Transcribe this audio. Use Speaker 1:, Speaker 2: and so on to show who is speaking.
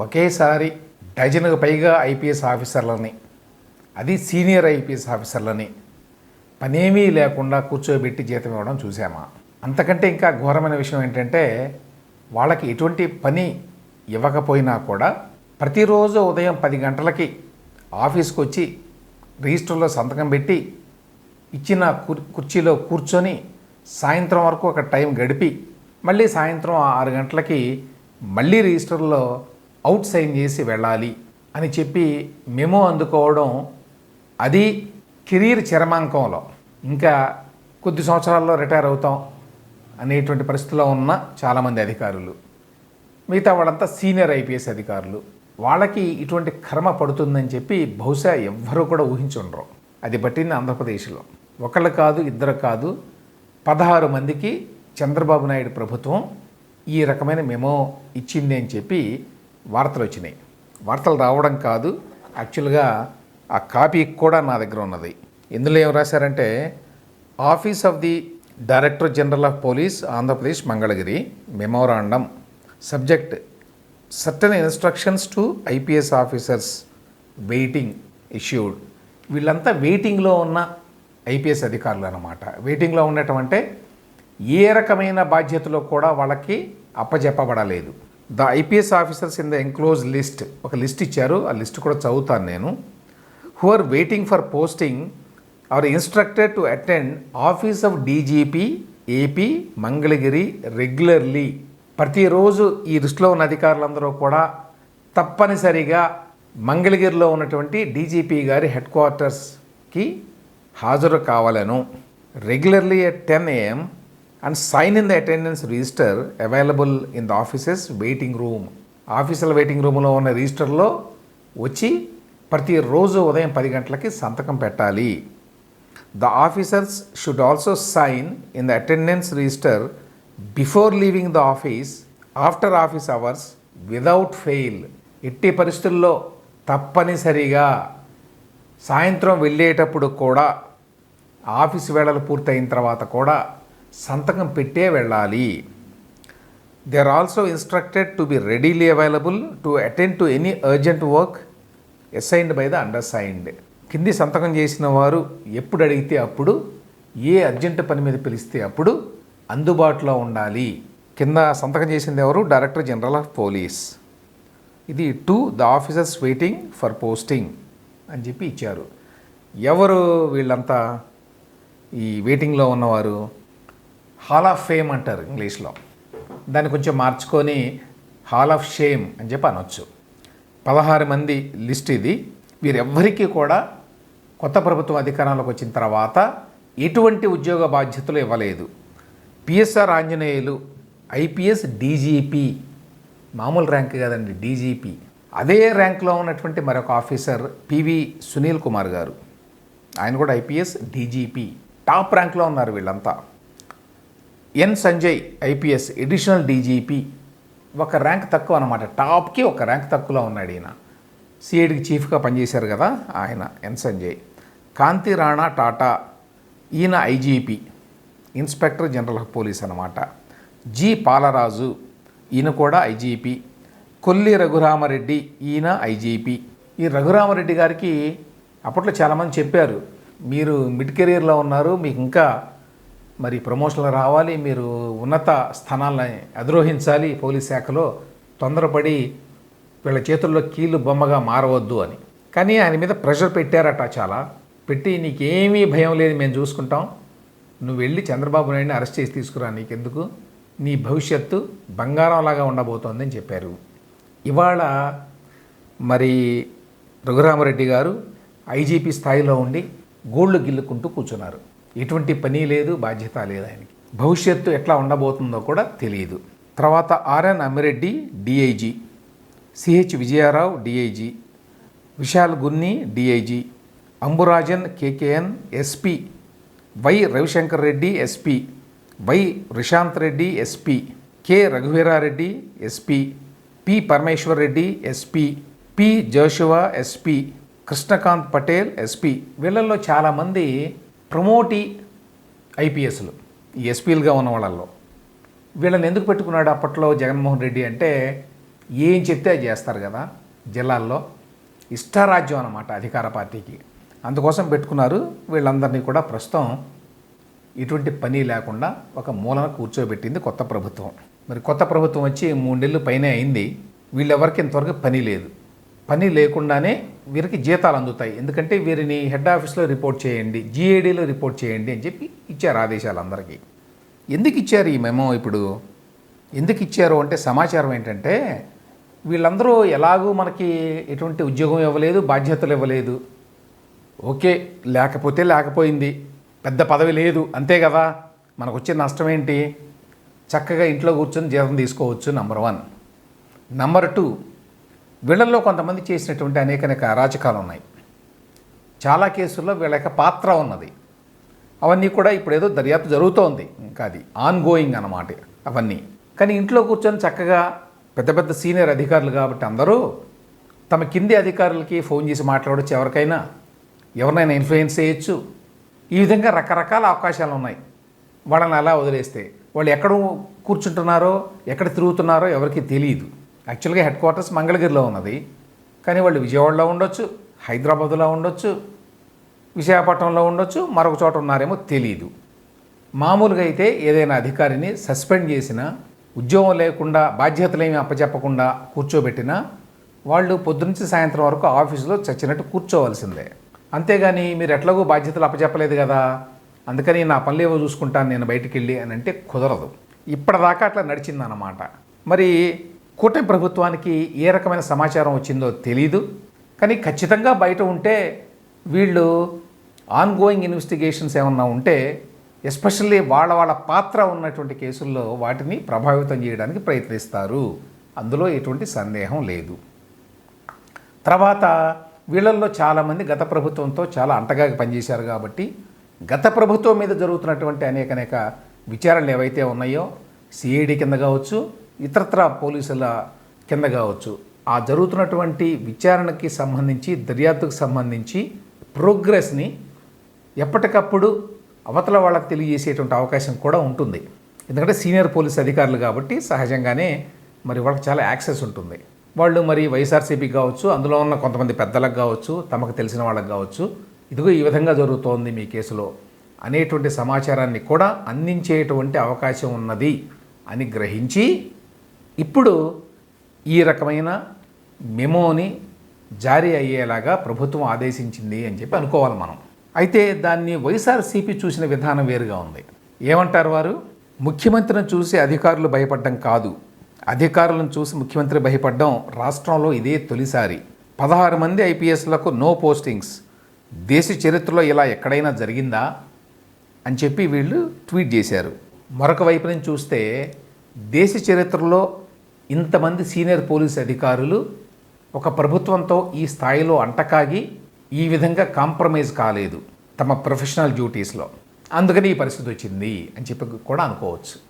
Speaker 1: ఒకేసారి డజన్కు పైగా ఐపీఎస్ ఆఫీసర్లని అది సీనియర్ ఐపీఎస్ ఆఫీసర్లని పనేమీ లేకుండా కూర్చోబెట్టి జీతం ఇవ్వడం చూసామా అంతకంటే ఇంకా ఘోరమైన విషయం ఏంటంటే వాళ్ళకి ఎటువంటి పని ఇవ్వకపోయినా కూడా ప్రతిరోజు ఉదయం పది గంటలకి ఆఫీస్కి వచ్చి రిజిస్టర్లో సంతకం పెట్టి ఇచ్చిన కుర్ కుర్చీలో కూర్చొని సాయంత్రం వరకు ఒక టైం గడిపి మళ్ళీ సాయంత్రం ఆరు గంటలకి మళ్ళీ రిజిస్టర్లో అవుట్ సైన్ చేసి వెళ్ళాలి అని చెప్పి మెమో అందుకోవడం అది కెరీర్ చరమాంకంలో ఇంకా కొద్ది సంవత్సరాల్లో రిటైర్ అవుతాం అనేటువంటి పరిస్థితిలో ఉన్న చాలామంది అధికారులు. మిగతా వాళ్ళంతా సీనియర్ ఐపీఎస్ అధికారులు. వాళ్ళకి ఇటువంటి కర్మ పడుతుందని చెప్పి బహుశా ఎవ్వరూ కూడా ఊహించుండరు. అది పట్టింది ఆంధ్రప్రదేశ్లో. ఒకళ్ళు కాదు ఇద్దరు కాదు పదహారు మందికి చంద్రబాబు నాయుడు ప్రభుత్వం ఈ రకమైన మెమో ఇచ్చింది అని చెప్పి వార్తలు వచ్చినాయి. వార్తలు రావడం కాదు యాక్చువల్గా ఆ కాపీ కూడా నా దగ్గర ఉన్నది. ఇందులో ఏం రాశారంటే office of the director general of police Andhra Pradesh Mangalagiri memorandum. Subject certain instructions to IPS officers waiting issued. వీళ్ళంతా వెయిటింగ్లో ఉన్న ఐపీఎస్ అధికారులు అనమాట వెయిటింగ్లో ఉండటం అంటే ఏ రకమైన బాధ్యతలో కూడా వాళ్ళకి అప్పజెప్పబడలేదు. The IPS officers in the enclose list ఒక లిస్ట్ ఇచ్చారు. ఆ లిస్ట్ కూడా చదువుతాను నేను. Who are waiting for posting are instructed to attend office of DGP AP Mangalagiri regularly ప్రతిరోజు ఈ లిస్టులో ఉన్న అధికారులందరూ కూడా తప్పనిసరిగా మంగళగిరిలో ఉన్నటువంటి డీజీపీ గారి హెడ్ క్వార్టర్స్కి హాజరు కావాలను. Regularly at ten AM and sign in the attendance register available in the offices waiting room ఆఫీసుల వెయిటింగ్ రూమ్లో ఉన్న రిజిస్టర్లో వచ్చి ప్రతిరోజు ఉదయం పది గంటలకి సంతకం పెట్టాలి. The officers should also sign in the attendance register before leaving the office after office hours without fail ఎట్టి పరిస్థితుల్లో తప్పనిసరిగా సాయంత్రం వెళ్ళేటప్పుడు కూడా ఆఫీస్ వేళలు పూర్తయిన తర్వాత కూడా సంతకం పెట్టే వెళ్ళాలి. They are also instructed to be readily available to attend to any urgent work assigned by the undersigned కింది సంతకం చేసిన వారు ఎప్పుడు అడిగితే అప్పుడు ఏ అర్జెంట్ పని మీద పిలిస్తే అప్పుడు అందుబాటులో ఉండాలి. కింద సంతకం చేసింది ఎవరు? డైరెక్టర్ జనరల్ ఆఫ్ పోలీస్ ఇది to the officers waiting for posting అని చెప్పి ఇచ్చారు. ఎవరు వీళ్ళంతా? ఈ వెయిటింగ్లో ఉన్నవారు? హాల్ ఆఫ్ ఫేమ్ అంటారు ఇంగ్లీష్లో. దాన్ని కొంచెం మార్చుకొని హాల్ ఆఫ్ షేమ్ అని చెప్పి అనొచ్చు. పదహారు మంది లిస్ట్ ఇది. వీరెవ్వరికీ కూడా కొత్త ప్రభుత్వం అధికారంలోకి వచ్చిన తర్వాత ఎటువంటి ఉద్యోగ బాధ్యతలు ఇవ్వలేదు. పిఎస్ఆర్ ఆంజనేయులు ఐపీఎస్ డీజీపీ మామూలు ర్యాంక్ కాదండి డీజీపీ. అదే ర్యాంక్లో ఉన్నటువంటి మరొక ఆఫీసర్ పివి సునీల్ కుమార్ గారు. ఆయన కూడా ఐపీఎస్ డీజీపీ. టాప్ ర్యాంక్లో ఉన్నారు వీళ్ళంతా. N Sanjay IPS additional DGP ఒక ర్యాంక్ తక్కువ అనమాట టాప్కి ఒక ర్యాంక్ తక్కువలో ఉన్నాడు ఈయన. సిఐడికి చీఫ్గా పనిచేశారు కదా ఆయన ఎన్ సంజయ్. కాంతి రాణా టాటా ఈయన IGP inspector general of police అనమాట జి పాలరాజు ఈయన కూడా ఐజీపీ. కొల్లి రఘురామరెడ్డి ఈయన ఐజీపీ. ఈ రఘురామరెడ్డి గారికి అప్పట్లో చాలామంది చెప్పారు మీరు మిడ్ కెరీర్లో ఉన్నారు మీకు ఇంకా మరి ప్రమోషన్లు రావాలి మీరు ఉన్నత స్థానాలని అధిరోహించాలి పోలీస్ శాఖలో తొందరపడి వీళ్ళ చేతుల్లో కీలు బొమ్మగా మారవద్దు అని. కానీ ఆయన మీద ప్రెషర్ పెట్టారట చాలా. పెట్టి నీకేమీ భయం లేదు మేము చూసుకుంటాం. నువ్వు వెళ్ళి చంద్రబాబు నాయుడిని అరెస్ట్ చేసి తీసుకురా నీకెందుకు? నీ భవిష్యత్తు బంగారంలాగా ఉండబోతోందని చెప్పారు. ఇవాళ మరి రఘురామరెడ్డి గారు ఐజీపీ స్థాయిలో ఉండి గోళ్ళు గిల్లుకుంటూ కూర్చున్నారు. ఎటువంటి పని లేదు బాధ్యత లేదు ఆయనకి. భవిష్యత్తు ఎట్లా ఉండబోతుందో కూడా తెలియదు. తర్వాత RN Ammireddy DIG. CH Vijayarao DIG. Vishal Gunni DIG. Amburajan KKN SP. Y Ravishankar Reddy SP. Y Rishanth Reddy SP. K Raghuveerareddy SP. P Parameshwar Reddy SP. P Joshua SP. Krishnakanth Patel SP. వీళ్ళల్లో చాలామంది promotee ఐపీఎస్లు ఈ ఎస్పీలుగా ఉన్న వాళ్ళల్లో. వీళ్ళని ఎందుకు పెట్టుకున్నాడు అప్పట్లో జగన్మోహన్ రెడ్డి అంటే ఏం చెప్తే అది చేస్తారు కదా జిల్లాల్లో. ఇష్టారాజ్యం అన్నమాట అధికార పార్టీకి. అందుకోసం పెట్టుకున్నారు. వీళ్ళందరినీ కూడా ప్రస్తుతం ఎటువంటి పని లేకుండా ఒక మూలన కూర్చోబెట్టింది కొత్త ప్రభుత్వం. మరి కొత్త ప్రభుత్వం వచ్చి మూడేళ్ళు పైనే అయింది. వీళ్ళెవరికి ఇంతవరకు పని లేదు. పని లేకుండానే వీరికి జీతాలు అందుతాయి. ఎందుకంటే వీరిని హెడ్ ఆఫీస్లో రిపోర్ట్ చేయండి జీఏడీలో రిపోర్ట్ చేయండి అని చెప్పి ఇచ్చారు ఆదేశాలు అందరికీ ఎందుకు ఇచ్చారు ఈ మెమో ఇప్పుడు? ఎందుకు ఇచ్చారు అంటే సమాచారం ఏంటంటే వీళ్ళందరూ ఎలాగూ మనకి ఎటువంటి ఉద్యోగం ఇవ్వలేదు బాధ్యతలు ఇవ్వలేదు. ఓకే లేకపోతే లేకపోయింది పెద్ద పదవి లేదు అంతే కదా? మనకు వచ్చే నష్టం ఏంటి? చక్కగా ఇంట్లో కూర్చొని జీతం తీసుకోవచ్చు నెంబర్ వన్ నెంబర్ టూ వీళ్ళల్లో కొంతమంది చేసినటువంటి అనేక అనేక అరాచకాలు ఉన్నాయి చాలా కేసుల్లో వీళ్ళ యొక్క పాత్ర ఉన్నది. అవన్నీ కూడా ఇప్పుడు ఏదో దర్యాప్తు జరుగుతోంది. ఇంకా అది ఆన్ గోయింగ్ అన్నమాట అవన్నీ. కానీ ఇంట్లో కూర్చొని చక్కగా పెద్ద పెద్ద సీనియర్ అధికారులు కాబట్టి అందరూ తమ కింది అధికారులకి ఫోన్ చేసి మాట్లాడవచ్చు ఎవరికైనా. ఎవరినైనా ఇన్ఫ్లుయెన్స్ చేయొచ్చు. ఈ విధంగా రకరకాల అవకాశాలు ఉన్నాయి. వాళ్ళని అలా వదిలేస్తే వాళ్ళు ఎక్కడ కూర్చుంటున్నారో ఎక్కడ తిరుగుతున్నారో ఎవరికి తెలియదు. యాక్చువల్గా హెడ్ క్వార్టర్స్ మంగళగిరిలో ఉన్నది. కానీ వాళ్ళు విజయవాడలో ఉండొచ్చు హైదరాబాద్లో ఉండొచ్చు విశాఖపట్నంలో ఉండొచ్చు మరొక చోట ఉన్నారేమో తెలియదు మామూలుగా అయితే ఏదైనా అధికారిని సస్పెండ్ చేసినా ఉద్యోగం లేకుండా బాధ్యతలేమి అప్పచెప్పకుండా కూర్చోబెట్టినా వాళ్ళు పొద్దునుంచి సాయంత్రం వరకు ఆఫీసులో చచ్చినట్టు కూర్చోవలసిందే. అంతేగాని మీరు ఎట్లాగో బాధ్యతలు అప్పచెప్పలేదు కదా అందుకని నా పనులు ఏవో చూసుకుంటాను నేను బయటికి వెళ్ళి అని అంటే కుదరదు. ఇప్పటిదాకా అట్లా నడిచిందన్నమాట. మరి కూటమి ప్రభుత్వానికి ఏ రకమైన సమాచారం వచ్చిందో తెలీదు. కానీ ఖచ్చితంగా బయట ఉంటే వీళ్ళు ఆన్ గోయింగ్ ఇన్వెస్టిగేషన్స్ ఏమన్నా ఉంటే ఎస్పెషల్లీ వాళ్ళ వాళ్ళ పాత్ర ఉన్నటువంటి కేసుల్లో వాటిని ప్రభావితం చేయడానికి ప్రయత్నిస్తారు. అందులో ఎటువంటి సందేహం లేదు. తర్వాత వీళ్ళల్లో చాలామంది గత ప్రభుత్వంతో చాలా అంటగా పనిచేశారు కాబట్టి గత ప్రభుత్వం మీద జరుగుతున్నటువంటి అనేక అనేక విచారణలు ఏవైతే ఉన్నాయో సిఐడి కింద కావచ్చు ఇతరత్ర పోలీసుల కింద కావచ్చు. ఆ జరుగుతున్నటువంటి విచారణకి సంబంధించి దర్యాప్తుకు సంబంధించి ప్రోగ్రెస్ని ఎప్పటికప్పుడు అవతల వాళ్ళకి తెలియజేసేటువంటి అవకాశం కూడా ఉంటుంది. ఎందుకంటే సీనియర్ పోలీస్ అధికారులు కాబట్టి సహజంగానే మరి వాళ్ళకి చాలా యాక్సెస్ ఉంటుంది. వాళ్ళు మరి వైఎస్ఆర్సీపీ కావచ్చు అందులో ఉన్న కొంతమంది పెద్దలకు కావచ్చు తమకు తెలిసిన వాళ్ళకి కావచ్చు ఇదిగో ఈ విధంగా జరుగుతోంది మీ కేసులో అనేటువంటి సమాచారాన్ని కూడా అందించేటువంటి అవకాశం ఉన్నది అని గ్రహించి ఇప్పుడు ఈ రకమైన మెమోని జారీ అయ్యేలాగా ప్రభుత్వం ఆదేశించింది అని చెప్పి అనుకోవాలి మనం. అయితే దాన్ని వైఎస్ఆర్సీపీ చూసిన విధానం వేరుగా ఉంది. ఏమంటారు వారు? ముఖ్యమంత్రిని చూసి అధికారులు భయపడడం కాదు. అధికారులను చూసి ముఖ్యమంత్రి భయపడడం రాష్ట్రంలో ఇదే తొలిసారి. పదహారు మంది ఐపీఎస్లకు నో పోస్టింగ్స్. దేశ చరిత్రలో ఇలా ఎక్కడైనా జరిగిందా? అని చెప్పి వీళ్ళు ట్వీట్ చేశారు. మరొక వైపు నుంచి చూస్తే దేశ చరిత్రలో ఇంతమంది సీనియర్ పోలీస్ అధికారులు ఒక ప్రభుత్వంతో ఈ స్థాయిలో అంటకాగి ఈ విధంగా కాంప్రమైజ్ కాలేదు తమ ప్రొఫెషనల్ డ్యూటీస్లో. అందుకని ఈ పరిస్థితి వచ్చింది అని చెప్పి కూడా అనుకోవచ్చు.